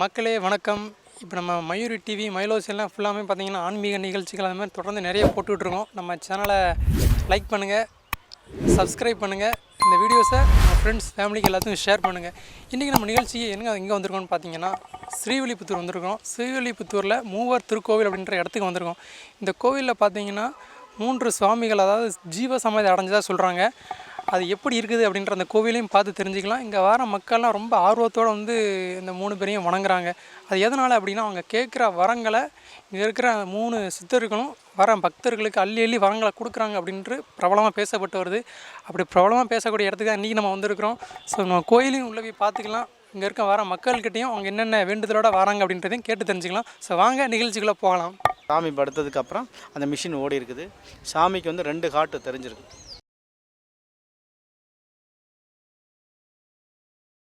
மக்களே வணக்கம். இப்போ நம்ம மயூரி டிவி மயிலோஸ் எல்லாம் ஃபுல்லாமே பார்த்தீங்கன்னா ஆன்மீக நிகழ்ச்சிகள் அந்த மாதிரி தொடர்ந்து நிறைய போட்டுட்ருக்கோம் நம்ம சேனலை லைக் பண்ணுங்கள் சப்ஸ்கிரைப் பண்ணுங்கள் இந்த வீடியோஸை நம்ம ஃப்ரெண்ட்ஸ் ஃபேமிலிக்கு எல்லாத்துக்கும் ஷேர் பண்ணுங்கள் இன்றைக்கி நம்ம நிகழ்ச்சி எங்கே எங்கே வந்திருக்கோம்னு பார்த்தீங்கன்னா ஸ்ரீவில்லிபுத்தூர் வந்திருக்கோம். ஸ்ரீவில்லிபுத்தூரில் மூவர் திருக்கோவில் அப்படின்ற இடத்துக்கு வந்திருக்கோம். இந்த கோவிலில் பார்த்தீங்கன்னா மூன்று சுவாமிகள் அதாவது ஜீவ சமாதி அடைஞ்சதாக சொல்கிறாங்க அது எப்படி இருக்குது அப்படின்ற அந்த கோவிலையும் பார்த்து தெரிஞ்சுக்கலாம். இங்கே வர மக்கள்லாம் ரொம்ப ஆர்வத்தோடு வந்து இந்த மூணு பேரையும் வணங்குறாங்க. அது எதனால் அப்படின்னா அவங்க கேட்குற வரங்களை இங்கே இருக்கிற அந்த மூணு சித்தர்களும் வர பக்தர்களுக்கு அள்ளி அள்ளி வரங்களை கொடுக்குறாங்க அப்படின்ட்டு பிரபலமாக பேசப்பட்டு வருது. அப்படி பிரபலமாக பேசக்கூடிய இடத்துக்கு இன்றைக்கி நம்ம வந்திருக்கிறோம். ஸோ நம்ம கோயிலையும் உள்ளே போய் பார்த்துக்கலாம். இங்கே இருக்க வர மக்கள்கிட்டையும் அவங்க என்னென்ன வேண்டுதலோட வராங்க அப்படின்றதையும் கேட்டு தெரிஞ்சுக்கலாம். ஸோ வாங்க நிகழ்ச்சிக்குள்ளே போகலாம். சாமி படுத்ததுக்கு அப்புறம் அந்த மிஷின் ஓடி இருக்குது. சாமிக்கு வந்து ரெண்டு காட்டு தெரிஞ்சிருக்கு.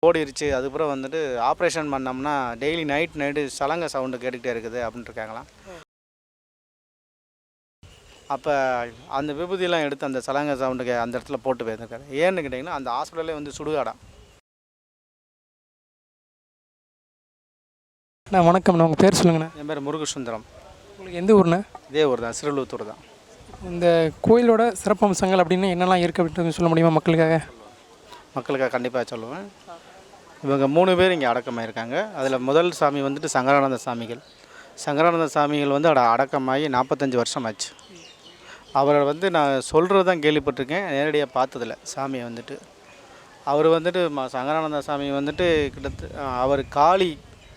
ஓடிருச்சு. அதுக்கப்புறம் வந்துட்டு ஆப்ரேஷன் பண்ணோம்னா டெய்லி நைட் நைட்டு சலங்க சவுண்டு கேட்டுக்கிட்டே இருக்குது அப்படின்ட்டு இருக்காங்களாம் அப்போ அந்த விபூதியெல்லாம் எடுத்து அந்த சலங்க சவுண்டுக்கு அந்த இடத்துல போட்டு போயிருக்காரு ஏன்னு கேட்டிங்கன்னா அந்த ஹாஸ்பிட்டலே வந்து சுடுகாடாம் அண்ணா வணக்கம்ண்ணா உங்கள் பேர் சொல்லுங்கண்ணா. என் பேர் முருகசுந்தரம். உங்களுக்கு எந்த ஊர்ண்ணா? இதே ஊர் தான் சிறுலூத்தூர் தான். இந்த கோயிலோட சிறப்பம்சங்கள் அப்படின்னு என்னெல்லாம் இருக்குது அப்படின்றது சொல்ல முடியுமா மக்களுக்காக? மக்களுக்காக கண்டிப்பாக சொல்லுவேன். இவங்க மூணு பேர் இங்கே அடக்கமாயிருக்காங்க. அதில் முதல் சாமி வந்துட்டு சங்கரானந்த சாமிகள். சங்கரானந்த சாமிகள் வந்து அட அடக்கமாகி நாற்பத்தஞ்சு வருஷம் ஆச்சு. அவரை வந்து நான் சொல்கிறது தான் கேள்விப்பட்டிருக்கேன். நேரடியாக பார்த்ததில்ல சாமியை வந்துட்டு. அவர் வந்துட்டு ம சங்கரானந்த சாமி வந்துட்டு கிட்டத்த அவர் காளி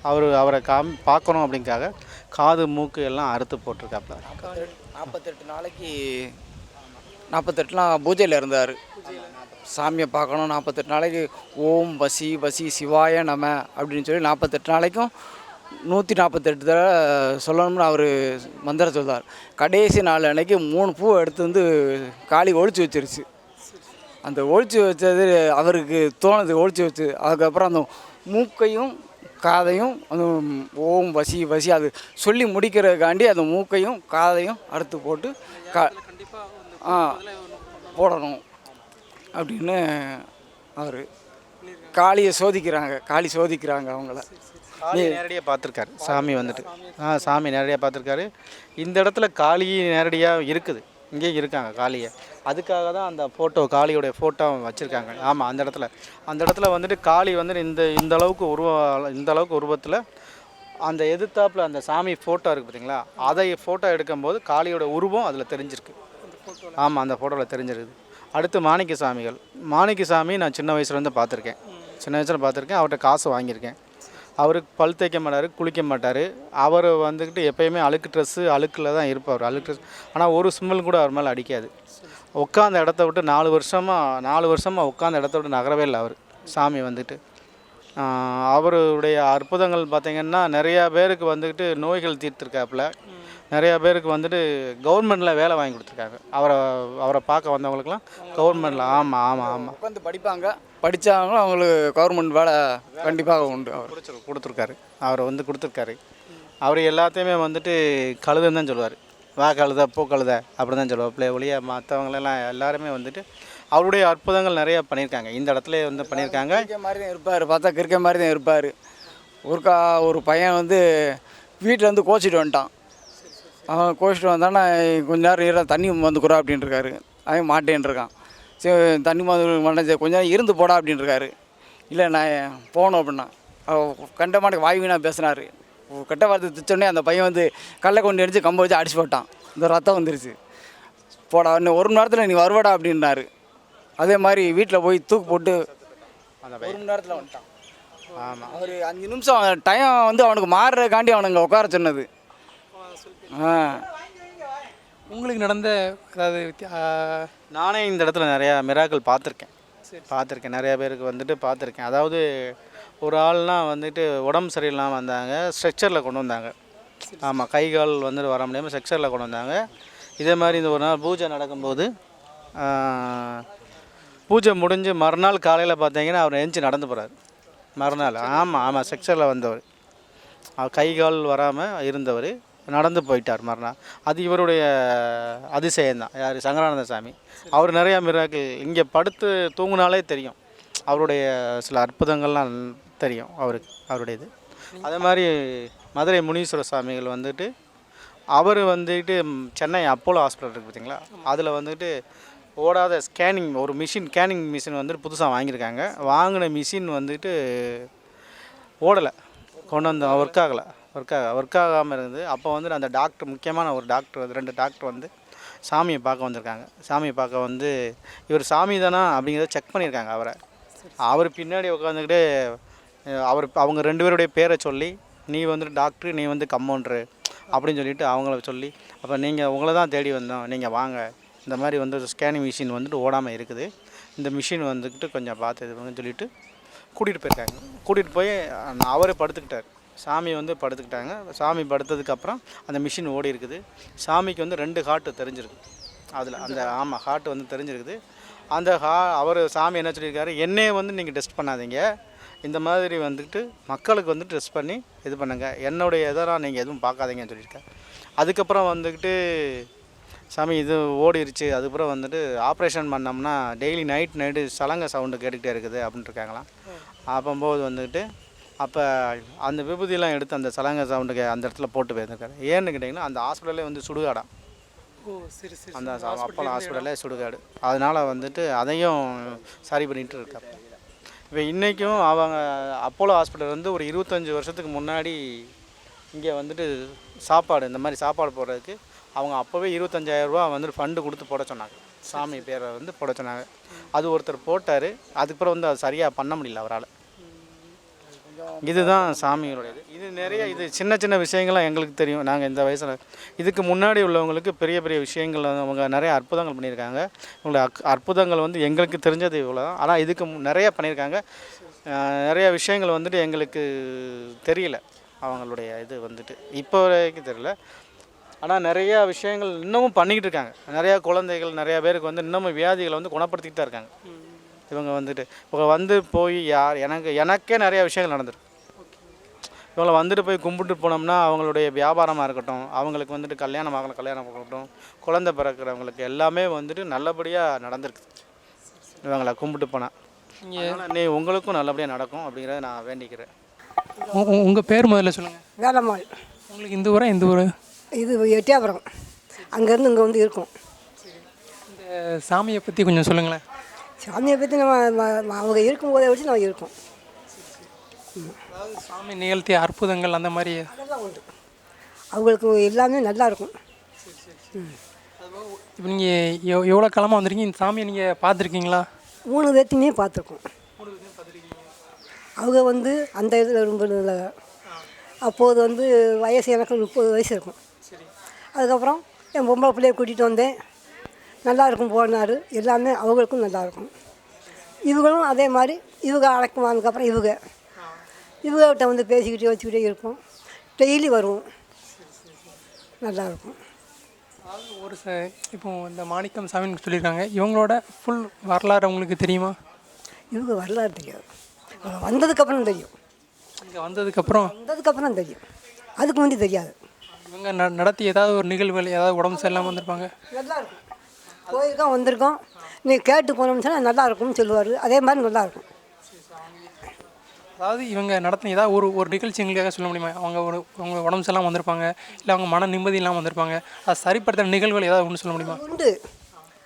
அவர் அவரை காமி பார்க்கணும் அப்படிங்காக காது மூக்கு எல்லாம் அறுத்து போட்டிருக்காப்புல நாற்பத்தெட்டு நாளைக்கு நாற்பத்தெட்டுலாம் பூஜையில் இருந்தார். சாமியை பார்க்கணும் நாற்பத்தெட்டு நாளைக்கு. ஓம் வசி வசி சிவாய நம அப்படின்னு சொல்லி நாற்பத்தெட்டு நாளைக்கும் நூற்றி நாற்பத்தெட்டு தடவை சொல்லணும்னு அவர் மந்திரம் சொல்றார். கடைசி நாள் அன்னைக்கு மூணு பூ எடுத்து வந்து காளி ஒழிச்சு வச்சிருச்சு. அந்த ஒழிச்சு வச்சது அவருக்கு தோணுது ஒழிச்சு வச்சு. அதுக்கப்புறம் அந்த மூக்கையும் காதையும் அந்த ஓம் வசி வசி அது சொல்லி முடிக்கிறதுக்காண்டி அந்த மூக்கையும் காதையும் அறுத்து போட்டு கா ஆ போடணும். அப்படின்னு அவர் காளியை சோதிக்கிறாங்க காளி சோதிக்கிறாங்க அவங்கள. நேரடியாக பார்த்துருக்காரு சாமி வந்துட்டு. ஆ சாமி நேரடியாக பார்த்துருக்காரு. இந்த இடத்துல காளி நேரடியாக இருக்குது இங்கேயும் இருக்காங்க காளியை. அதுக்காக தான் அந்த ஃபோட்டோ காளியோடைய ஃபோட்டோ வச்சுருக்காங்க. ஆமாம் அந்த இடத்துல. அந்த இடத்துல வந்துட்டு காளி வந்துட்டு இந்த இந்த அளவுக்கு உருவம் இந்த அளவுக்கு உருவத்தில் அந்த எதிர்த்தாப்புல அந்த சாமி ஃபோட்டோ இருக்குது பார்த்தீங்களா அதை ஃபோட்டோ எடுக்கும்போது காளியோட உருவம் அதில் தெரிஞ்சிருக்கு. ஆமாம் அந்த ஃபோட்டோவில் தெரிஞ்சிருக்குது. அடுத்து மாணிக்க சாமிகள் மாணிக்க சாமி நான் சின்ன வயசுலேருந்து பார்த்துருக்கேன். சின்ன வயசில் பார்த்துருக்கேன். அவர்கிட்ட காசு வாங்கியிருக்கேன். அவருக்கு பல் தேய்க்க மாட்டார் குளிக்க மாட்டார். அவர் வந்துக்கிட்டு எப்பயுமே அழுக்கு ட்ரெஸ்ஸு அழுக்கில் தான் இருப்பார். அழுக்கு ட்ரெஸ் ஆனால் ஒரு ஸ்மெல் கூட அவர் மேலே அடிக்காது. உட்காந்த இடத்த விட்டு நாலு வருஷமாக நாலு வருஷமாக உட்காந்த இடத்த விட்டு நகரவே இல்லை அவர். சாமி வந்துட்டு. அவருடைய அற்புதங்கள் பார்த்திங்கன்னா நிறையா பேருக்கு வந்துக்கிட்டு நோய்கள் தீர்த்துருக்காப்புல. நிறையா பேருக்கு வந்துட்டு கவர்மெண்ட்டில் வேலை வாங்கி கொடுத்துருக்காங்க. அவரை அவரை பார்க்க வந்தவங்களுக்குலாம் கவர்மெண்ட்டில் ஆமாம் ஆமாம் ஆமாம் உட்காந்து படிப்பாங்க. படித்தாங்களும் அவங்களுக்கு கவர்மெண்ட் வேலை கண்டிப்பாக உண்டு அவர். கொடுத்துரு கொடுத்துருக்காரு. அவர் வந்து கொடுத்துருக்காரு. அவர் எல்லாத்தையுமே வந்துட்டு கழுதுன்னு தான் சொல்லுவார். வா கழுத போ கழுத அப்படி தான் சொல்லுவார். பிள்ளை ஒளிய மற்றவங்களெல்லாம் எல்லாருமே வந்துட்டு அவருடைய அற்புதங்கள் நிறைய பண்ணியிருக்காங்க. இந்த இடத்துல வந்து பண்ணியிருக்காங்க. மாதிரி தான் இருப்பார். பார்த்தா கிறுக்க மாதிரி தான் இருப்பார். ஒருக்கா ஒரு பையன் வந்து வீட்டில் வந்து கோச்சிட்டு வந்துட்டான். அவன் கோச்சிட்டு வந்தானா கொஞ்ச நேரம் இரு தண்ணி வந்து குறா அப்படின்னு இருக்காரு அவன் மாட்டேன்னு இருக்கான் சரி தண்ணி வந்து மாட்டேன் கொஞ்ச நேரம் இருந்து போடா அப்படின்னு இருக்காரு இல்லை நான் போகணும் அப்படின்னா. கண்ட மாட்டுக்கு வாய் வீணாக பேசினார். கெட்ட வார்த்தை திச்சோடனே அந்த பையன் வந்து கல்லை கொண்டு அடித்து கம்பை வச்சு அடிச்சு போட்டான். இந்த ரத்தம் வந்துருச்சு. போடா இன்னும் ஒரு மணி நேரத்தில் நீ வருவாடா அப்படின்னாரு. அதே மாதிரி வீட்டில் போய் தூக்கு போட்டு அந்த ஒரு மணி நேரத்தில் வந்துட்டான். ஆமாம் அவர் அஞ்சு நிமிஷம் டைம் வந்து அவனுக்கு மாறுறதுக்காண்டி அவனுங்க உட்கார சொன்னது. ஆ. உங்களுக்கு நடந்த அதாவது நானே இந்த இடத்துல நிறையா மிராக்கள் பார்த்துருக்கேன். பார்த்துருக்கேன். நிறைய பேருக்கு வந்துட்டு பார்த்துருக்கேன். அதாவது ஒரு ஆள்லாம் வந்துட்டு உடம்பு சரியில்லாமல் வந்தாங்க ஸ்ட்ரெச்சரில் கொண்டு வந்தாங்க. ஆமாம் கை கால் வந்துட்டு வர முடியாமல் ஸ்ட்ரெச்சரில் கொண்டு வந்தாங்க. இதே மாதிரி இந்த ஒரு நாள் பூஜை நடக்கும்போது பூஜை முடிஞ்சு மறுநாள் காலையில் பார்த்தீங்கன்னா அவர் எஞ்சி நடந்து போகிறார் மறுநாள். ஆமாம் ஆமாம் ஸ்ட்ரெச்சரில் வந்தவர். கை கால் வராமல் இருந்தவர். நடந்து போயிட்டார் மறுநாள். அது இவருடைய அதிசயம் தான் யார்? சங்கரானந்த சாமி அவர் நிறையா மிராக்கு இங்கே படுத்து தூங்குனாலே தெரியும். அவருடைய சில அற்புதங்கள்லாம் தெரியும் அவருக்கு அவருடைய இது அதே மாதிரி மதுரை முனீஸ்வர சுவாமிகள் வந்துட்டு அவர் வந்துட்டு சென்னை அப்போலோ ஹாஸ்பிட்டல் இருக்குது பார்த்தீங்களா அதில் வந்துட்டு ஓடாத ஸ்கேனிங் ஒரு மிஷின் ஸ்கேனிங் மிஷின் வந்துட்டு புதுசாக வாங்கியிருக்காங்க. வாங்கின மிஷின் வந்துட்டு ஓடலை. கொண்டு வந்து ஒர்க் ஆகலை. ஒர்க் ஆக ஒர்க் ஆகாமல் இருந்தது அப்போ வந்து அந்த டாக்டர் முக்கியமான ஒரு டாக்டர் வந்து ரெண்டு டாக்டர் வந்து சாமியை பார்க்க வந்திருக்காங்க. சாமியை பார்க்க வந்து இவர் சாமி தானா அப்படிங்கிறத செக் பண்ணியிருக்காங்க அவரை. அவர் பின்னாடி உட்காந்துக்கிட்டு அவர் அவங்க ரெண்டு பேருடைய பேரை சொல்லி நீ வந்துட்டு டாக்டர் நீ வந்து கம்பவுண்டரு அப்படின்னு சொல்லிட்டு அவங்கள சொல்லி அப்போ நீங்கள் உங்களை தான் தேடி வந்தோம் நீங்கள் வாங்க. இந்த மாதிரி வந்து ஸ்கேனிங் மிஷின் வந்துட்டு ஓடாமல் இருக்குது. இந்த மிஷின் வந்துக்கிட்டு கொஞ்சம் பார்த்து இது சொல்லிவிட்டு சொல்லிட்டு கூட்டிகிட்டு போயிருக்காங்க. கூட்டிகிட்டு போய் அவரே படுத்துக்கிட்டார். சாமி வந்து படுத்துக்கிட்டாங்க. சாமி படுத்ததுக்கப்புறம் அந்த மிஷின் ஓடி இருக்குது. சாமிக்கு வந்து ரெண்டு ஹார்ட்டு தெரிஞ்சிருக்கு. அதில் அந்த ஆமாம் ஹார்ட் வந்து தெரிஞ்சிருக்குது. அந்த ஹா அவர் சாமி என்ன சொல்லியிருக்காரு? என்னையே வந்து நீங்கள் டெஸ்ட் பண்ணாதீங்க. இந்த மாதிரி வந்துட்டு மக்களுக்கு வந்து டெஸ்ட் பண்ணி இது பண்ணுங்க. என்னுடைய இதெல்லாம் நீங்கள் எதுவும் பார்க்காதீங்கன்னு சொல்லியிருக்காரு. அதுக்கப்புறம் வந்துக்கிட்டு சாமி இது ஓடிருச்சு. அதுக்கப்புறம் வந்துட்டு ஆப்ரேஷன் பண்ணோம்னா டெய்லி நைட் நைட்டு சலங்க சவுண்டு கேட்டுக்கிட்டே இருக்குது அப்படின்ட்டு இருக்காங்களாம். அப்போம்போது வந்துட்டு அப்போ அந்த விபூதியெல்லாம் எடுத்து அந்த சலங்க சவுண்டுக்கு அந்த இடத்துல போட்டு போயிருக்காரு ஏன்னு கேட்டிங்கன்னா அந்த ஹாஸ்பிட்டலே வந்து சுடுகாடாம் ஓ சரி சரி அந்த அப்போலோ ஹாஸ்பிட்டலே சுடுகாடு. அதனால் வந்துட்டு அதையும் சரி பண்ணிட்டு இருக்காங்க இப்போ இன்றைக்கும் அவங்க அப்போலோ ஹாஸ்பிட்டல் வந்து ஒரு இருபத்தஞ்சி வருஷத்துக்கு முன்னாடி இங்கே வந்துட்டு சாப்பாடு இந்த மாதிரி சாப்பாடு போடுறதுக்கு அவங்க அப்போவே இருபத்தஞ்சாயிரரூபா வந்துட்டு ஃபண்டு கொடுத்து போட சொன்னாங்க. சாமி பேரை வந்து போட சொன்னாங்க. அது ஒருத்தர் போட்டார். அதுக்கப்புறம் வந்து அது சரியாக பண்ண முடியல அவரால். இதுதான் சாமிகளுடையது இது நிறைய இது சின்ன சின்ன விஷயங்கள்லாம் எங்களுக்கு தெரியும். நாங்கள் இந்த வயசில் இதுக்கு முன்னாடி உள்ளவங்களுக்கு பெரிய பெரிய விஷயங்கள் அவங்க நிறைய அற்புதங்கள் பண்ணியிருக்காங்க. இவங்களோட அக் அற்புதங்கள் வந்து எங்களுக்கு தெரிஞ்சது இவ்வளோ தான் ஆனால் இதுக்கு நிறைய பண்ணியிருக்காங்க. நிறைய விஷயங்கள் வந்துட்டு எங்களுக்கு தெரியல. அவங்களுடைய இது வந்துட்டு. இப்போ வரைக்கும் தெரியல. ஆனால் நிறையா விஷயங்கள் இன்னமும் பண்ணிக்கிட்டு இருக்காங்க. நிறையா குழந்தைகள் நிறையா பேருக்கு வந்து இன்னமும் வியாதிகளை வந்து குணப்படுத்திக்கிட்டு தான் இருக்காங்க. இவங்க வந்துட்டு இப்போ வந்து போய் யார் எனக்கு எனக்கே நிறைய விஷயங்கள் நடந்திருக்கு. இவங்களை வந்துட்டு போய் கும்பிட்டு போனோம்னா அவங்களுடைய வியாபாரமாக இருக்கட்டும் அவங்களுக்கு வந்துட்டு கல்யாணம் ஆகலாம் கல்யாணம் ஆகட்டும் குழந்தை பிறக்கிறவங்களுக்கு எல்லாமே வந்துட்டு நல்லபடியாக நடந்திருக்கு. இவங்களை கும்பிட்டு போனால் அதனால் நீ உங்களுக்கும் நல்லபடியாக நடக்கும் அப்படிங்கிறத நான் வேண்டிக்கிறேன். உங்கள் பேர் முதல்ல சொல்லுங்கள் வேலம்மாள். உங்களுக்கு இந்த ஊரா இந்த ஊர்? இது எட்டியாபுரம். அங்கேருந்து இங்கே வந்து இருக்கோம். இந்த சாமியை பற்றி கொஞ்சம் சொல்லுங்களேன். சாமியை பற்றி நம்ம அவங்க இருக்கும்போதே வச்சு நம்ம இருக்கோம். அதாவது சாமி நிகழ்த்திய அற்புதங்கள் அந்த மாதிரி அதெல்லாம் உண்டு. அவங்களுக்கு எல்லாமே நல்லா இருக்கும். இப்போ நீங்கள் எவ் எவ்வளோ காலமாக வந்திருக்கீங்க? இந்த சாமியை நீங்கள் பார்த்துருக்கீங்களா? மூணு பேர்த்தையுமே பார்த்துருக்கோம். அவங்க வந்து அந்த இதில் ரொம்ப நல்ல அப்போது வந்து வயசு எனக்கு முப்பது வயசு இருக்கும். அதுக்கப்புறம் என் பொம்பளை பிள்ளைய கூட்டிகிட்டு வந்தேன். நல்லா இருக்கும் போனார் எல்லாமே அவங்களுக்கும் நல்லா இருக்கும் இவங்களும் அதே மாதிரி இவங்க அடக்கமானதுக்கப்புறம் இவங்க. இவங்ககிட்ட வந்து பேசிக்கிட்டே வச்சுக்கிட்டே இருப்போம். டெய்லி வருவோம். நல்லா இருக்கும் அதாவது ஒரு ச இப்போ இந்த மாணிக்கம் சாமின்னு சொல்லியிருக்காங்க. இவங்களோட ஃபுல் வரலாறு உங்களுக்கு தெரியுமா? இவங்க வரலாறு தெரியாது. அவங்க வந்ததுக்கப்புறம் தெரியும். இங்கே வந்ததுக்கப்புறம்? வந்ததுக்கப்புறம் தெரியும். அதுக்கு முந்தி தெரியாது. இவங்க ந நடத்தி ஏதாவது ஒரு நிகழ்வுகள் ஏதாவது உடம்பு சரியில்லாமல் வந்திருப்பாங்க? நல்லா போயிருக்கோம் வந்திருக்கோம். நீ கேட்டு போனோம்னு சொன்னால் நல்லா இருக்கும்னு சொல்லுவார். அதே மாதிரி நல்லா இருக்கும். அதாவது இவங்க நடத்தின ஏதாவது ஒரு ஒரு நிகழ்ச்சி எங்களுக்காக சொல்ல முடியுமா? அவங்க ஒரு அவங்க உடம்பு சரியில்லாமல் வந்திருப்பாங்க இல்லை அவங்க மன நிம்மதி இல்லாமல் வந்திருப்பாங்க. அது சரிப்படுத்துகிற நிகழ்வுகள் ஏதாவது ஒன்று சொல்ல முடியுமா? உண்டு.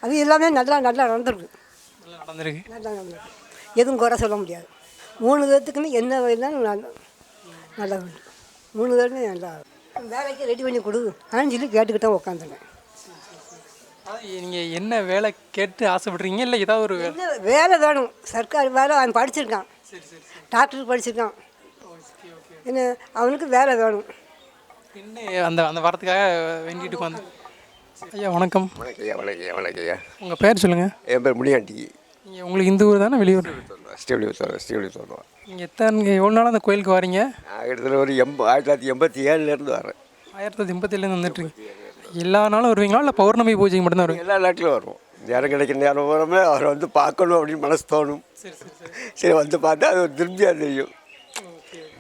அது எல்லாமே நல்லா நல்லா நடந்திருக்கு. நல்லா நடந்திருக்கு. நல்லா நடந்திருக்கு. எதுவும் குறை சொல்ல முடியாது. மூணு பேர்த்துக்குமே என்ன வேணாலும் நல்லா உண்டு மூணு பேருமே நல்லா வேலைக்கு ரெடி பண்ணி கொடு. நான் சொல்லி கேட்டுக்கிட்டு உட்காந்துருக்கேன் அதாவது நீங்கள் என்ன வேலை கேட்டு ஆசைப்படுறீங்க? இல்லை ஏதாவது ஒரு வேலை என்ன வேலை வேணும்? சர்க்கார் வேலை அவன் படிச்சிருக்கான். டாக்டருக்கு படிச்சிருக்கான். என்ன அவனுக்கு வேலை வேணும். என்ன அந்த அந்த வாரத்துக்காக வேண்டிட்டு வந்து ஐயா வணக்கம். வணக்கய்யா வணக்கய்யா வணக்கய்யா உங்கள் பேர் சொல்லுங்கள் என் பேர் முனியாண்டி. நீங்கள் உங்களுக்கு இந்த ஊர் தானே வெளியூர்? ஸ்ரீவில்லிபுத்தூர் ஸ்ரீவில்லிபுத்தூர் நீங்கள் எத்தனை எவ்வளோ நாள் அந்த கோயிலுக்கு வரீங்க? நான் கிட்டத்தட்ட ஒரு எண்ப ஆயிரத்தி தொள்ளாயிரத்தி எண்பத்தி ஏழுலேருந்து வரேன். ஆயிரத்தி தொள்ளாயிரத்தி எண்பத்தேழுலேருந்து வந்துட்டுருக்கீங்க எல்லா நாளும் வருவீங்களா? இல்லை பௌர்ணமி பூஜைக்கு மட்டும்தான் வருவீங்க? எல்லா நாட்டிலும் வருவோம். நேரம் கிடைக்கிற நேரம் போகிறோமே அவரை வந்து பார்க்கணும் அப்படின்னு மனசு தோணும். சரி வந்து பார்த்தா அது ஒரு திருப்தியாக தெரியும்.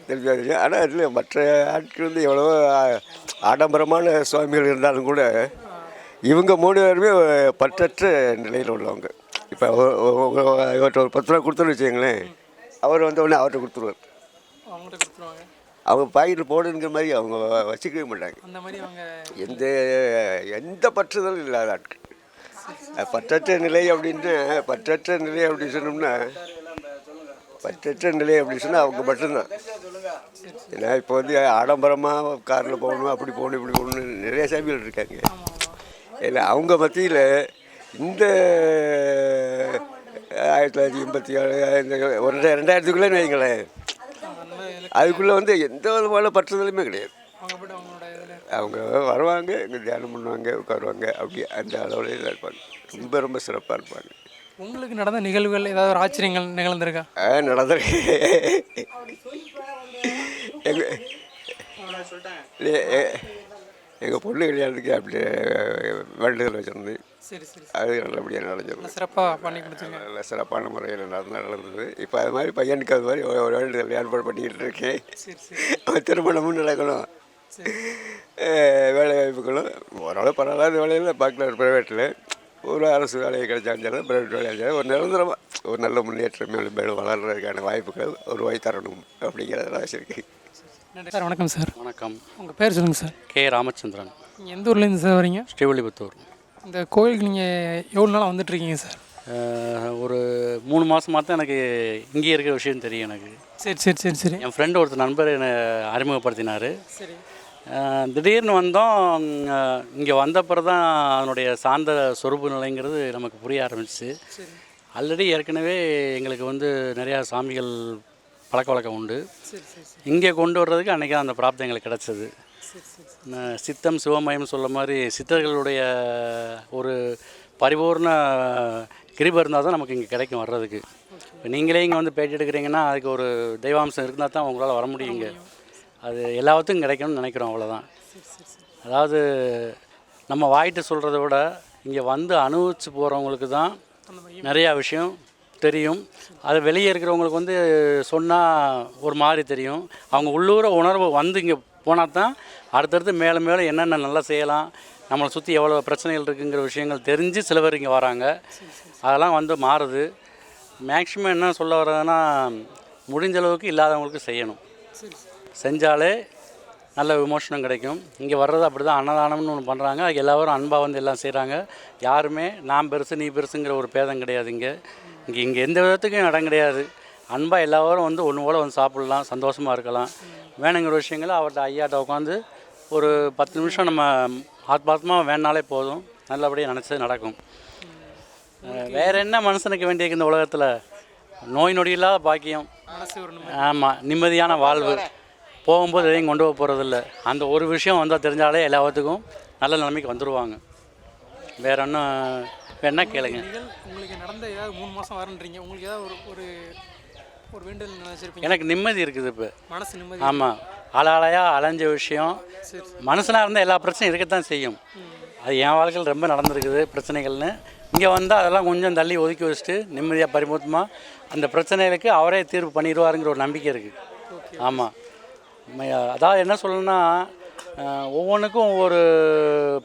திருப்தியாக தெரியும். ஆனால் இதில் மற்ற ஆட்கள் வந்து எவ்வளவோ ஆடம்பரமான சுவாமிகள் இருந்தாலும் கூட இவங்க மூணு பேருமே பற்றற்ற நிலையில் உள்ளவங்க. இப்போ இவர்கிட்ட ஒரு பத்து ரூபா கொடுத்துன்னு வச்சுங்களேன் அவர் வந்த உடனே அவர்கிட்ட கொடுத்துருவார். அவங்க பாக்கெட்டில் போடுங்கிற மாதிரி அவங்க வச்சுக்கவே மாட்டாங்க. அந்த மாதிரி அவங்க எந்த எந்த பற்றுதலும் இல்லாத ஆட்கள். பற்றற்ற நிலை அப்படின்னு பற்றற்ற நிலை அப்படின்னு சொன்னோம்னா பற்றற்ற நிலை அப்படின்னு சொன்னால் அவங்க மட்டும்தான். ஏன்னா இப்போ வந்து ஆடம்பரமாக காரில் போகணும் அப்படி போகணும் இப்படி போகணும்னு நிறைய சாமிகள் இருக்காங்க. ஏன்னா அவங்க மத்தியில் இந்த ஆயிரத்தி தொள்ளாயிரத்தி எண்பத்தி ஏழு இந்த ஒரு ரெண்டாயிரத்துக்குள்ளே வைங்களேன். அதுக்குள்ளே வந்து எந்த விதமான பற்றுதலுமே கிடையாது. அவங்க வருவாங்க இங்கே தியானம் பண்ணுவாங்க உட்காருவாங்க அப்படி அந்த அளவில் இதாக இருப்பாங்க. ரொம்ப ரொம்ப சிறப்பாக இருப்பாங்க. உங்களுக்கு நடந்த நிகழ்வுகள் ஏதாவது ஒரு ஆச்சரியங்கள் நிகழ்ந்திருக்கா? ஆ நடந்திருக்கு எங்கள் எங்கள் பொண்ணு கல்யாணத்துக்கு அப்படி வேண்டுதல் வச்சுருந்தேன் சரி சரி அது நல்லபடியாக நடந்தது சிறப்பாக பண்ணி கொடுத்துருங்க நல்ல சிறப்பான முறையில் நடந்து நடந்தது. இப்போ அது மாதிரி பையனுக்கு அது மாதிரி ஒரு வேண்டுதல் ஏற்பாடு பண்ணிக்கிட்டு இருக்கேன் சரி சரி. அவன் திருமணமும் நடக்கணும். வேலை வாய்ப்புகளும் ஓரளவு பரவாயில்லாத வேலையில் பார்க்கல ப்ரைவேட்டில் ஒரு அரசு வேலையை கிடைச்சாலும் ப்ரைவேட் வேலையாக இருந்தாலும் ஒரு நிரந்தரமாக ஒரு நல்ல முன்னேற்றம் மேலும் மேலும் வளர்கிறதுக்கான வாய்ப்புகள் உருவாகி தரணும் அப்படிங்கிறத வச்சுருக்கு நன்றி. சார் வணக்கம் சார். வணக்கம். உங்கள் பேர் சொல்லுங்கள் சார். கே. ராமச்சந்திரன். நீங்கள் எந்த ஊர்லேருந்து சார் வரீங்க? ஸ்ரீவில்லிபுத்தூர். இந்த கோயிலுக்கு நீங்கள் எவ்வளோ நாளாக வந்துட்டுருக்கீங்க சார் ஒரு மூணு மாதமாக தான் எனக்கு இங்கே இருக்கிற விஷயம் தெரியும் எனக்கு. சரி சரி சரி சரி. என் ஃப்ரெண்டு ஒருத்தர் நண்பர் என்னை அறிமுகப்படுத்தினார். சரி. திடீர்னு வந்தோம். இங்கே வந்த பிறகு தான் அதனுடைய சார்ந்த சொரூப நிலைங்கிறது நமக்கு புரிய ஆரம்பிச்சு ஆல்ரெடி ஏற்கனவே எங்களுக்கு வந்து நிறையா சாமிகள் பழக்க வழக்கம் உண்டு. இங்கே கொண்டு வர்றதுக்கு அன்றைக்கி அந்த பிராப்தம் எங்களுக்கு கிடச்சிது. சித்தம் சிவமயம் சொல்ல மாதிரி சித்தர்களுடைய ஒரு பரிபூர்ண கிருபை இருந்தால் தான் நமக்கு இங்கே கிடைக்கும் வர்றதுக்கு. இப்போ நீங்களே இங்கே வந்து பேட்டி எடுக்கிறீங்கன்னா அதுக்கு ஒரு தெய்வாம்சம் இருந்தால் தான் உங்களால் வர முடியும் இங்கே. அது எல்லாத்துக்கும் கிடைக்கும்னு நினைக்கிறோம் அவ்வளோதான் அதாவது நம்ம வாயிட்டு சொல்கிறத விட இங்கே வந்து அனுபவிச்சு போகிறவங்களுக்கு தான் நிறையா விஷயம் தெரியும். அது வெளியே இருக்கிறவங்களுக்கு வந்து சொன்னால் ஒரு மாதிரி தெரியும். அவங்க உள்ளூர உணர்வு வந்து இங்கே போனால் தான் அடுத்தடுத்து மேலும் மேலும் என்னென்ன நல்லா செய்யலாம் நம்மளை சுற்றி எவ்வளோ பிரச்சனைகள் இருக்குங்கிற விஷயங்கள் தெரிஞ்சு சில பேர் இங்கே வராங்க. அதெல்லாம் வந்து மாறுது. மேக்ஸிமம் என்ன சொல்ல வர்றதுன்னா முடிஞ்ச அளவுக்கு இல்லாதவங்களுக்கு செய்யணும். செஞ்சாலே நல்ல விமோசனம் கிடைக்கும். இங்கே வர்றது அப்படி தான் அன்னதானம்னு ஒன்று பண்ணுறாங்க எல்லோரும் எல்லாரும் அன்பாக வந்து எல்லாம் செய்கிறாங்க யாருமே நான் பெருசு நீ பெருசுங்கிற ஒரு பேதம் கிடையாது இங்கே. இங்கே இங்கே எந்த விதத்துக்கும் இடம் கிடையாது. அன்பாக எல்லோரும் வந்து ஒன்று போல் வந்து சாப்பிட்லாம் சந்தோஷமாக இருக்கலாம். வேணுங்கிற விஷயங்களை அவர்கிட்ட ஐயாட்ட உட்காந்து ஒரு பத்து நிமிஷம் நம்ம ஆத்மாத்மாக வேணாலே போதும். நல்லபடியாக நினச்சது நடக்கும். வேற என்ன மனுஷனுக்கு வேண்டிய இந்த உலகத்தில்? நோய் நொடி இல்லாத பாக்கியம். ஆமாம் நிம்மதியான வாழ்வு. போகும்போது எதையும் கொண்டு போக போகிறதில்ல அந்த ஒரு விஷயம் வந்தால் தெரிஞ்சாலே எல்லாத்துக்கும் நல்ல நிலைமைக்கு வந்துடுவாங்க வேற ஒன்றும் வேணா கேளுங்க. உங்களுக்கு நடந்த ஏதாவது மூணு மாதம் வரன்றீங்க. உங்களுக்கு ஏதாவது ஒரு ஒரு ஒரு வேண்டுதல் நினைச்சிருப்பீங்க எனக்கு நிம்மதி இருக்குது இப்போ. மனசு நிம்மதி ஆமாம் அலாலையாக அலைஞ்ச விஷயம். சரி. மனுஷனாக இருந்தால் எல்லா பிரச்சனையும் இருக்கத்தான் செய்யும். அது என் வாழ்க்கையில் ரொம்ப நடந்திருக்குது பிரச்சனைகள்னு. இங்கே வந்தால் அதெல்லாம் கொஞ்சம் தள்ளி ஒதுக்கி வச்சுட்டு நிம்மதியாக பரிமுகமாக அந்த பிரச்சனைகளுக்கு அவரே தீர்வு பண்ணிடுவாருங்கிற ஒரு நம்பிக்கை இருக்குது ஆமாம் அதாவது என்ன சொல்லணும்னா ஒவ்வொன்றுக்கும் ஒவ்வொரு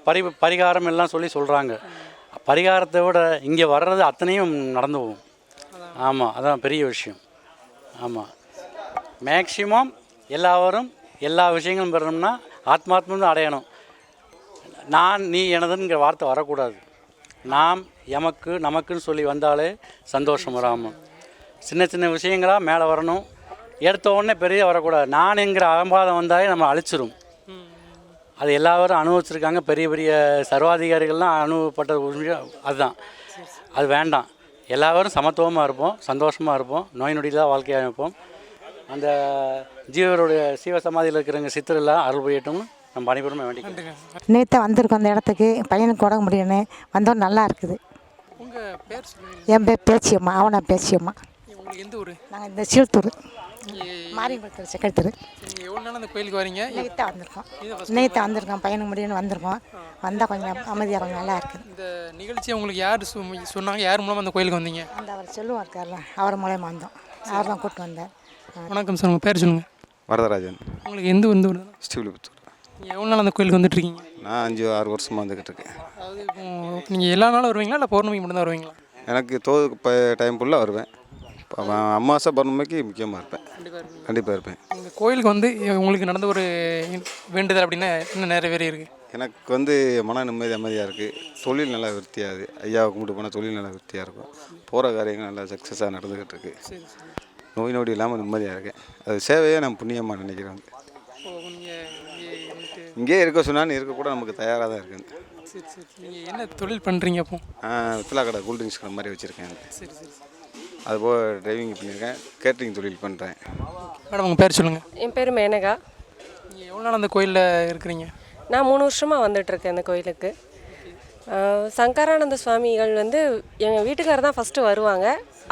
பரி பரிகாரம் எல்லாம் சொல்லி சொல்கிறாங்க பரிகாரத்தை விட இங்கே வர்றது அத்தனையும் நடந்து போகும். ஆமாம் அதான் பெரிய விஷயம். ஆமாம் மேக்சிமம் எல்லாரும் எல்லா விஷயங்களும் பெறணும்னா ஆத்மாத்மம் அடையணும். நான் நீ எனதுங்கிற வார்த்தை வரக்கூடாது. நாம் எமக்கு நமக்குன்னு சொல்லி வந்தாலே சந்தோஷம் வராமல் சின்ன சின்ன விஷயங்களாக மேலே வரணும். எடுத்த உடனே பெரிய வரக்கூடாது. நான் என்கிற அகம்பாதம் வந்தாலே நம்ம அழிச்சிரும். அது எல்லாரும் அனுபவிச்சிருக்காங்க. பெரிய பெரிய சர்வாதிகாரிகள்லாம் அனுபவப்பட்ட அதுதான். அது வேண்டாம். எல்லாரும் சமத்துவமாக இருப்போம் சந்தோஷமாக இருப்போம் நோய் நொடியில்லாத வாழ்க்கையாக இருப்போம். அந்த ஜீவருடைய சீவ சமாதியில் இருக்கிறவங்க சித்தரெல்லாம் அருள் புரியட்டும்னு நம்ம அனைவருமே வேண்டிக்கிறோம். நேற்று வந்திருக்கோம் அந்த இடத்துக்கு. பையனுக்கு உடம்பு முடியணும் வந்தோம் நல்லா இருக்குது. உங்கள் என் பேர் பேச்சியம்மா அவனை பேச்சியம்மா. எந்த ஊர்? நாங்கள் இந்த சீழ்த்தூர் மாரியம்பலத்தில் செக்கெடுத்துரு நீங்கள் எவ்வளோ நாள் அந்த கோயிலுக்கு வரீங்க? நேற்று வந்திருக்கோம். நேற்று வந்திருக்கோம். பையனுக்கு முடியும்னு வந்திருக்கோம். வந்தால் கொஞ்சம் அமைதியாக நல்லா இருக்குது இந்த நிகழ்ச்சியை உங்களுக்கு யார் சொ- சொன்னாங்க? யார் மூலமாக அந்த கோயிலுக்கு வந்தீங்க? அந்த அவர் செல்வம் இருக்கார்ல அவர் மூலயமா வந்தோம். அவர் தான் கூப்பிட்டு வந்தார். வணக்கம் சார். உங்கள் பேர் சொல்லுங்கள் வரதராஜன். உங்களுக்கு எந்த ஊர் ஸ்ரீவில்லிபுத்தூர். நீங்கள் எவ்வளோ நாள் அந்த கோயிலுக்கு வந்துட்டு இருக்கீங்க? நான் அஞ்சு ஆறு வருஷமாக வந்துக்கிட்டு இருக்கேன். அதாவது நீங்கள் எல்லா நாளும் வருவீங்களா? இல்லை பௌர்ணமிக்கு மட்டும்தான் வருவீங்களா? எனக்கு தோது இப்போ டைம் ஃபுல்லாக வருவேன். அமாவாசை பௌர்ணமிக்கு முக்கியமாக இருப்பேன். கண்டிப்பாக இருப்பேன். இந்த கோயிலுக்கு வந்து உங்களுக்கு நடந்த ஒரு வேண்டுதல் அப்படின்னா என்ன நிறைவேறி இருக்கு? எனக்கு வந்து மன நிம்மதி அமைதியாக இருக்குது தொழில் நல்லா விருத்தியாகுது ஐயாவை கும்பிட்டு போனால் தொழில் நல்லா விருத்தியாக இருக்கும். போகிற காரியங்கள் நல்லா சக்ஸஸாக நடந்துக்கிட்டு இருக்கு. நோய் நொடி இல்லாமல் நிம்மதியாக இருக்கேன் அது சேவையே நான் புண்ணியமாக நினைக்கிறேன் இங்கேயே இருக்க சொன்னாலும் இருக்கக்கூட நமக்கு தயாராக தான் இருக்குது சரி சரி நீங்கள் என்ன தொழில் பண்ணுறீங்க அப்போ? வித்தலா கடை கூல்ட்ரிங்க்ஸ் கடை மாதிரி வச்சுருக்கேன். சரி சரி சரி. அதுபோக டிரைவிங் பண்ணியிருக்கேன். கேட்ரிங் தொழில் பண்ணுறேன் மேடம் உங்கள் பேர் சொல்லுங்கள் என் பேர் மேனகா. நீங்கள் எவ்வளோ நாள் அந்த கோயிலில் இருக்கிறீங்க? நான் மூணு வருஷமாக வந்துட்டுருக்கேன் இந்த கோயிலுக்கு. சங்கரானந்த சுவாமிகள் வந்து எங்கள் வீட்டுக்காரர் தான் ஃபஸ்ட்டு வருவாங்க.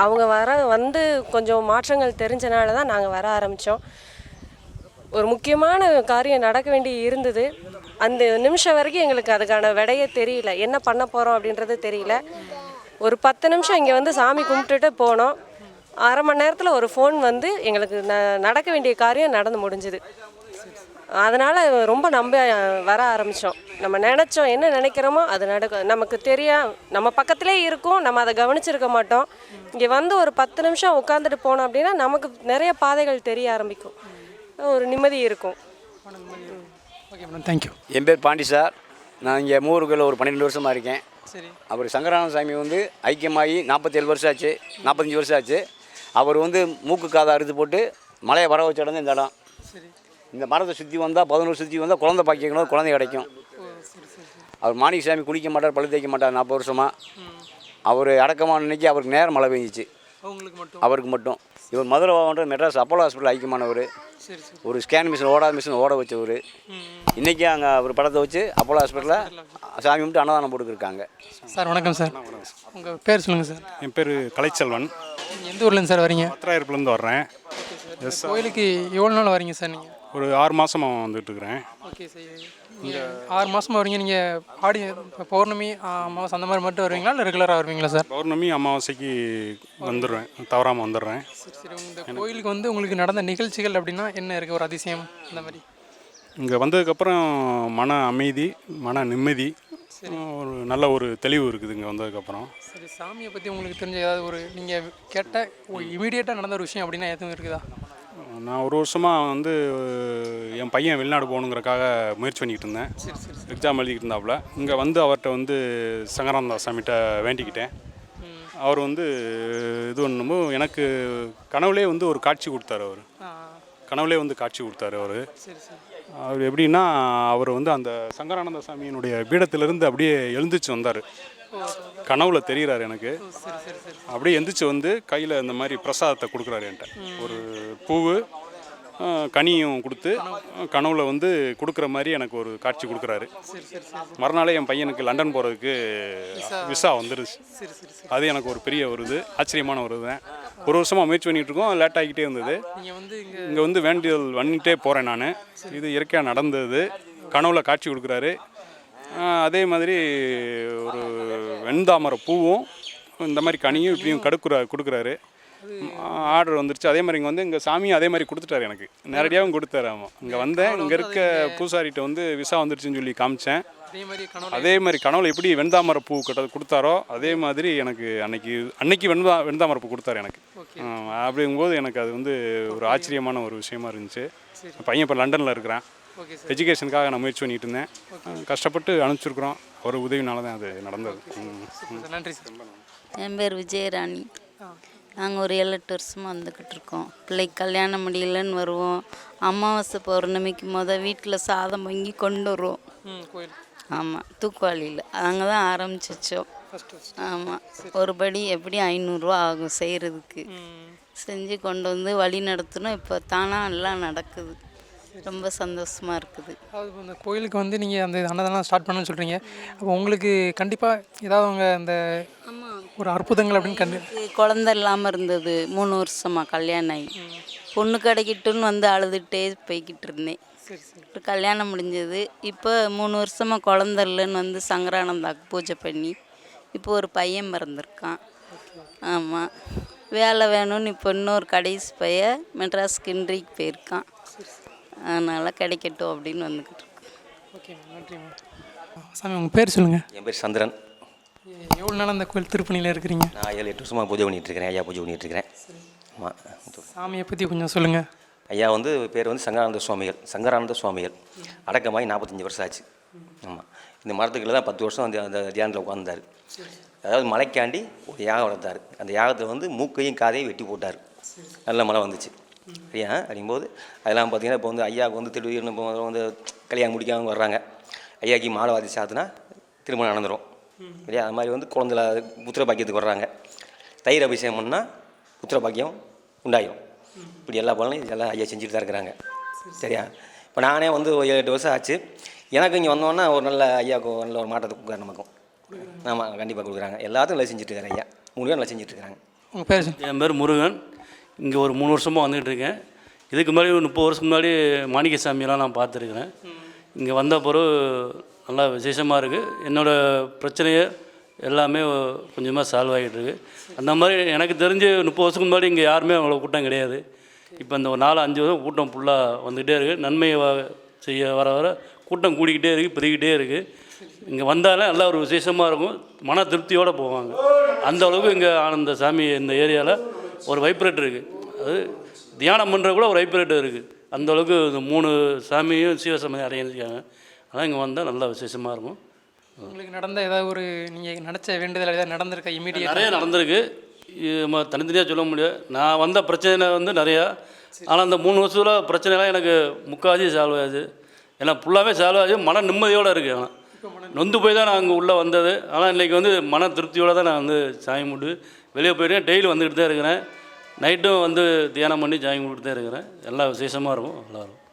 அவங்க வர வந்து கொஞ்சம் மாற்றங்கள் தெரிஞ்சனால தான் நாங்கள் வர ஆரம்பித்தோம் ஒரு முக்கியமான காரியம் நடக்க வேண்டி இருந்தது. அந்த நிமிஷம் வரைக்கும் எங்களுக்கு அதுக்கான விடையே தெரியல. என்ன பண்ண போகிறோம் அப்படின்றது தெரியல. ஒரு பத்து நிமிஷம் இங்கே வந்து சாமி கும்பிட்டுட்டு போனோம். அரை மணி நேரத்தில் ஒரு ஃபோன் வந்து எங்களுக்கு ந நடக்க வேண்டிய காரியம் நடந்து முடிஞ்சுது. அதனால் ரொம்ப நம்ப வர ஆரம்பித்தோம் நம்ம நினச்சோம் என்ன நினைக்கிறோமோ அது நடக்கும் நமக்கு தெரியா நம்ம பக்கத்திலே இருக்கும் நம்ம அதை கவனிச்சிருக்க மாட்டோம். இங்கே வந்து ஒரு பத்து நிமிஷம் உட்காந்துட்டு போனோம் அப்படின்னா நமக்கு நிறைய பாதைகள் தெரிய ஆரம்பிக்கும். ஒரு நிம்மதி இருக்கும். ஓகே மேடம் தேங்க்யூ என் பேர் பாண்டி சார். நான் இங்கே மூருக்குள்ள ஒரு பன்னிரெண்டு வருஷமாக இருக்கேன். சரி. அவர் சங்கரானந்த சாமி வந்து ஐக்கியமாகி நாற்பத்தேழு வருஷம் ஆச்சு நாற்பத்தஞ்சு வருஷம் ஆச்சு அவர் வந்து மூக்கு காதை அறுத்து போட்டு மலையை வர வச்ச இடம் இந்த இடம் சரி. இந்த மரத்தை சுற்றி வந்தால் பதினோரு சுற்றி வந்தால் குழந்தை பாக்கிக்கணும் குழந்தை கிடைக்கும். அவர் மாணிக்க சாமி குளிக்க மாட்டார் பழு தேய்க்க மாட்டார் நாற்பது வருஷமாக அவர் அடக்கமான அன்னைக்கு அவருக்கு நேரம் மழை பெஞ்சிச்சு. அவங்களுக்கு மட்டும்? அவருக்கு மட்டும். இவர் மதுரை மாவட்ட மெட்ராஸ் அப்போலோ ஹாஸ்பிட்டல் ஐக்கியமானவர். சரி சரி. ஒரு ஸ்கேன் மிஷின் ஓடாத மிஷின் ஓட வச்சவர். இன்றைக்கி அங்கே அவர் படத்தை வச்சு அப்போலோ ஹாஸ்பிட்டலில் சாமி கும்பிட்டு அன்னதானம் போட்டுருக்காங்க சார் வணக்கம் சார். உங்கள் பேர் சொல்லுங்கள் சார். என் பேர் கலைச்செல்வன். எந்த ஊர்லேருந்து சார் வரீங்க? பத்திராயிருப்புலேருந்து வர்றேன். கோயிலுக்கு எவ்வளோ நாள் வரீங்க சார் நீங்கள் ஒரு ஆறு மாதமாக வந்துட்டு இருக்கிறேன் ஓகே சார். நீங்கள் ஆறு மாதமாக வரீங்க நீங்கள் ஆடி பௌர்ணமி அமாவாசை அந்த மாதிரி மட்டும் வருவீங்களா இல்லை ரெகுலராக வருவீங்களா சார் பௌர்ணமி அமாவாசைக்கு வந்துடுவேன் தவறாமல் வந்துடுறேன். சரி சரி. இந்த கோயிலுக்கு வந்து உங்களுக்கு நடந்த நிகழ்ச்சிகள் அப்படின்னா என்ன இருக்குது ஒரு அதிசயம் அந்த மாதிரி? இங்கே வந்ததுக்கப்புறம் மன அமைதி மன நிம்மதி ஒரு நல்ல ஒரு தெளிவு இருக்குது இங்கே வந்ததுக்கப்புறம். சரி சாமியை பற்றி உங்களுக்கு தெரிஞ்ச ஏதாவது ஒரு நீங்கள் கேட்ட இமீடியட்டாக நடந்த ஒரு விஷயம் அப்படின்னா எதுவும் இருக்குதா? நான் ஒரு வருஷமாக வந்து என் பையன் வெளிநாடு போகணுங்கிறக்காக முயற்சி பண்ணிக்கிட்டு இருந்தேன். எக்ஸாம் எழுதிக்கிட்டு இருந்தாப்புல இங்கே வந்து அவர்கிட்ட வந்து சங்கரானந்தா சாமிகிட்ட வேண்டிக்கிட்டேன். அவர் வந்து இது பண்ணும்போது எனக்கு கனவுலே வந்து ஒரு காட்சி கொடுத்தாரு அவர். கனவுலே வந்து காட்சி கொடுத்தாரு அவர். அவர் எப்படின்னா அவர் வந்து அந்த சங்கரானந்த சாமியினுடைய பீடத்திலிருந்து அப்படியே எழுந்திரிச்சு வந்தார். கனவுல தெரிகிறாரு எனக்கு. அப்படியே எந்திரிச்சு வந்து கையில் இந்த மாதிரி பிரசாதத்தை கொடுக்குறாரு என்கிட்ட. ஒரு பூவு கனியும் கொடுத்து கனவுல வந்து கொடுக்குற மாதிரி எனக்கு ஒரு காட்சி கொடுக்குறாரு. மறுநாளே என் பையனுக்கு லண்டன் போகிறதுக்கு விசா வந்துருச்சு. அது எனக்கு ஒரு பெரிய ஒரு இது ஆச்சரியமான ஒரு இதுதான். ஒரு வருஷமாக முயற்சி பண்ணிகிட்டு இருக்கோம் லேட் ஆகிக்கிட்டே இருந்தது. வந்து இங்கே வந்து வேண்டியல் பண்ணிட்டே போகிறேன் நான். இது இயற்கையாக நடந்தது. கனவுல காட்சி கொடுக்குறாரு. அதே மாதிரி ஒரு வெண்தாமரை பூவும் இந்த மாதிரி கனியும் இப்படியும் கடுக்குறா கொடுக்குறாரு. ஆர்டர் வந்துருச்சு. அதே மாதிரி இங்கே வந்து இங்கே சாமியும் அதே மாதிரி கொடுத்துட்டாரு எனக்கு. நேரடியாகவும் கொடுத்தாரு ஆமாம் இங்கே வந்தேன் இங்கே இருக்க பூசாரிகிட்ட வந்து விசா வந்துருச்சுன்னு சொல்லி காமிச்சேன். அதே மாதிரி கனவுல எப்படி வெண்தாமரை பூ கிட்ட கொடுத்தாரோ அதே மாதிரி எனக்கு அன்னைக்கு அன்னைக்கு வெண்தா வெண்தாமரை பூ கொடுத்தாரு எனக்கு. அப்படிங்கும்போது எனக்கு அது வந்து ஒரு ஆச்சரியமான ஒரு விஷயமா இருந்துச்சு. பையன் இப்போ லண்டனில் இருக்கிறான். எஜுகேஷனுக்காக நான் முயற்சி பண்ணிட்டு இருந்தேன் கஷ்டப்பட்டு அனுப்பிச்சிருக்கிறோம். ஒரு உதவினால தான் அது நடந்தது. நன்றி சார் என் பேர் விஜயராணி. நாங்கள் ஒரு ஏழு எட்டு வருஷமாக வந்துக்கிட்டு இருக்கோம். பிள்ளைக்கு கல்யாணம் முடியலன்னு வருவோம். அமாவாசை பௌர்ணமிக்கு முத வீட்டில் சாதம் வாங்கி கொண்டு வருவோம். ஆமாம் தூக்குவாளியில். அங்கே தான் ஆரம்பிச்சிச்சோம். ஆமாம் ஒரு படி எப்படி ஐநூறுரூவா ஆகும் செய்கிறதுக்கு செஞ்சு கொண்டு வந்து வழி நடத்தணும். இப்போ தானாக எல்லாம் நடக்குது. ரொம்ப சந்தோஷமாக இருக்குது. அதாவது இந்த கோயிலுக்கு வந்து நீங்கள் அந்த அன்னதானம் ஸ்டார்ட் பண்ணணும்னு சொல்கிறீங்க அப்போ உங்களுக்கு கண்டிப்பாக ஏதாவது அவங்க அந்த ஒரு அற்புதங்கள் அப்படின்னு கண்டு குழந்த இல்லாமல் இருந்தது. மூணு வருஷமாக கல்யாணம் ஆகி. பொண்ணு கிடைக்கட்டுன்னு வந்து அழுதுகிட்டே போய்கிட்டு இருந்தேன். கல்யாணம் முடிஞ்சது. இப்போ மூணு வருஷமாக குழந்த இல்லைன்னு வந்து சங்கரானந்தாக்கு பூஜை பண்ணி இப்போ ஒரு பையன் பிறந்திருக்கான். ஆமாம் வேலை வேணும்னு இப்போ இன்னொரு கடைசி பையன் மெட்ராஸ் கிண்ட்ரிக்கு போயிருக்கான். அதனால் கிடைக்கட்டும் அப்படின்னு வந்துக்கிட்டு நன்றி மேம். சாமி உங்கள் பேர் சொல்லுங்கள் என் பேர் சந்திரன். எவ்வளோ நாள் அந்த கோயில் திருப்பணியில் இருக்கிறீங்க? நான் ஏழு எட்டு வருஷமாக பூஜை பண்ணிட்டு இருக்கிறேன் ஐயா பூஜை பண்ணிட்டு இருக்கிறேன். ஆமாம் சாமியை பற்றி கொஞ்சம் சொல்லுங்கள் ஐயா வந்து பேர் வந்து சங்கரானந்த சுவாமிகள் சங்கரானந்த சுவாமிகள். அடக்கமாகி நாற்பத்தஞ்சு வருஷம் ஆச்சு. ஆமாம் இந்த மரத்துக்குள்ள தான் பத்து வருஷம் அந்த அந்த தியானத்தில் உட்கார்ந்தார். அதாவது மலைக்காண்டி ஒரு யாகம் வளர்த்தார். அந்த யாகத்தில் வந்து மூக்கையும் காதையும் வெட்டி போட்டார். நல்ல மழை வந்துச்சு. சரியா அப்படிங்கும்போது அதெல்லாம் பார்த்தீங்கன்னா இப்போ வந்து ஐயாவுக்கு வந்து திடீர்னு இப்போ வந்து கல்யாணம் முடிக்காம வர்றாங்க. ஐயாக்கு மாலவாதி சாத்துனா திருமணம் நடந்துடும் சரியா? அது மாதிரி வந்து குழந்தைல புத்திர பாக்கியத்துக்கு வர்றாங்க. தயிர் அபிஷேகம் பண்ணால் புத்திர பாக்கியம் உண்டாயிரும். இப்படி எல்லா பலனும் இதெல்லாம் ஐயா செஞ்சுட்டு தான் இருக்கிறாங்க. சரியா? இப்போ நானே வந்து ஒரு ஏழு எட்டு வருஷம் ஆச்சு. எனக்கு இங்கே வந்தோன்னா ஒரு நல்ல ஐயாவுக்கு ஒரு நல்ல ஒரு மாற்றத்தை கொடுக்குறாரு நமக்கும். ஆமாம் கண்டிப்பாக கொடுக்குறாங்க. எல்லாத்தையும் நல்லா செஞ்சுட்டு இருக்காரு ஐயா. மூணு பேரும் நல்லா செஞ்சுட்டு உங்கள் பேர் என் பேர் முருகன். இங்கே ஒரு மூணு வருஷமாக வந்துக்கிட்டு இருக்கேன். இதுக்கு முன்னாடி ஒரு முப்பது வருஷம் முன்னாடி மாணிக்க சாமியெல்லாம் நான் பார்த்துருக்குறேன். இங்கே வந்த பிறகு நல்லா விசேஷமாக இருக்குது என்னோடய பிரச்சனையை எல்லாமே கொஞ்சமாக சால்வ் ஆகிட்டு இருக்கு. அந்த மாதிரி எனக்கு தெரிஞ்சு முப்பது வருஷத்துக்கு முன்னாடி இங்கே யாருமே அவ்வளோ கூட்டம் கிடையாது. இப்போ இந்த ஒரு நாலு அஞ்சு வருஷம் கூட்டம் ஃபுல்லாக வந்துக்கிட்டே இருக்குது நன்மையை செய்ய வர வர கூட்டம் கூடிக்கிட்டே இருக்குது பெருகிட்டே இருக்குது இங்கே வந்தாலே நல்லா ஒரு விசேஷமாக இருக்கும். மன திருப்தியோடு போவாங்க. அந்த அளவுக்கு இங்கே ஆனந்த சாமி இந்த ஏரியாவில் ஒரு வைப்ரேட் இருக்குது அது தியானம் பண்ணுற கூட ஒரு வைப்ரேட் இருக்குது அந்த அளவுக்கு இந்த மூணு சாமியும் சிவசமதி அடைஞ்சிருக்காங்க. அதான் இங்கே வந்தால் நல்லா விசேஷமாக இருக்கும். உங்களுக்கு நடந்த ஏதாவது ஒரு நீங்கள் நினச்ச வேண்டுதல் ஏதாவது நடந்திருக்க இமீடியட் நிறைய நடந்திருக்கு. நம்ம தனித்தனியாக சொல்ல முடியாது. நான் வந்த பிரச்சனை வந்து நிறையா. ஆனால் அந்த மூணு வருஷத்தில் பிரச்சனைலாம் எனக்கு முக்கால்வாசி சால்வ் ஆகுது ஏன்னா ஃபுல்லாகவே சால்வ் ஆகுது மன நிம்மதியோடு இருக்குது ஆனால் நொந்து போய் தான் நான் அங்கே உள்ளே வந்தது. ஆனால் இன்றைக்கி வந்து மன திருப்தியோடு தான் நான் வந்து சாமி கும்பிட்டு வெளியே போயிட்டேன் டெய்லி வந்துக்கிட்டு தான் இருக்கிறேன் நைட்டும் வந்து தியானம் பண்ணி ஜாயின் கும்பிட்டு தான் இருக்கிறேன். எல்லாம் விசேஷமாக இருக்கும் நல்லா இருக்கும்.